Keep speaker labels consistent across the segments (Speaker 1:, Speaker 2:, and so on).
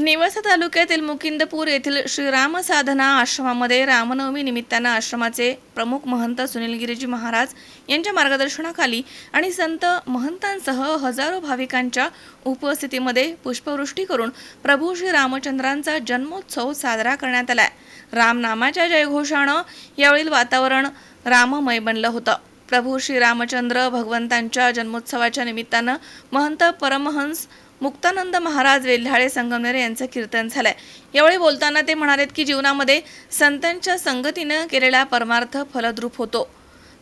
Speaker 1: नेवासा तालुक्यातील मुकिंदपूर येथील श्रीराम साधना आश्रमामध्ये रामनवमी निमित्तानं आश्रमाचे प्रमुख महंत सुनील गिरीजी महाराज यांच्या मार्गदर्शनाखाली आणि संत महंतांसह हजारो भाविकांच्या उपस्थितीमध्ये पुष्पवृष्टी करून प्रभू श्री रामचंद्रांचा जन्मोत्सव साजरा करण्यात आलाय. रामनामाच्या जयघोषानं यावेळील वातावरण राममय बनलं होतं. प्रभू श्री रामचंद्र भगवंतांच्या जन्मोत्सवाच्या निमित्तानं महंत परमहंस मुक्तानंद महाराज वेल्हाळे संगमनेर यांचं कीर्तन झालंय. यावेळी बोलताना ते म्हणालेत की जीवनामध्ये संतांच्या संगतीनं केलेला परमार्थ फलद्रूप होतो.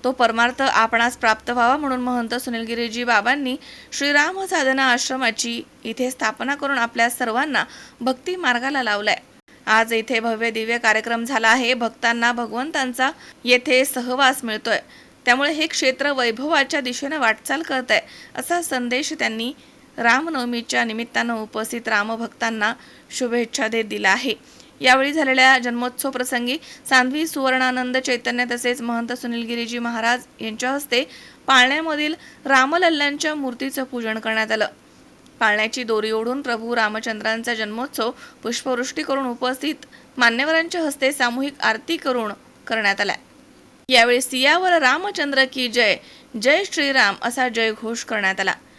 Speaker 1: तो परमार्थ आपणास प्राप्त व्हावा म्हणून महंत सुनीलगिरीजी बाबांनी श्रीराम साधना आश्रमाची इथे स्थापना करून आपल्या सर्वांना भक्ती मार्गाला लावलाय. आज इथे भव्य दिव्य कार्यक्रम झाला आहे. भक्तांना भगवंतांचा येथे सहवास मिळतोय. त्यामुळे हे क्षेत्र वैभवाच्या दिशेनं वाटचाल करत आहे असा संदेश त्यांनी रामनवमीच्या निमित्तानं उपस्थित रामभक्तांना शुभेच्छा देत दिला आहे. यावेळी झालेल्या जन्मोत्सव प्रसंगी सांधवी सुवर्णानंद चैतन्य तसेच महंत सुनीलगिरीजी महाराज यांच्या हस्ते पाळण्यामधील रामलल्ल्यांच्या मूर्तीचं पूजन करण्यात आलं. पाळण्याची दोरी ओढून प्रभू रामचंद्रांचा जन्मोत्सव पुष्पवृष्टी करून उपस्थित मान्यवरांच्या हस्ते सामूहिक आरती करून करण्यात आला यावेळी सियावर रामचंद्र की जय जय श्रीराम असा जयघोष करण्यात आला.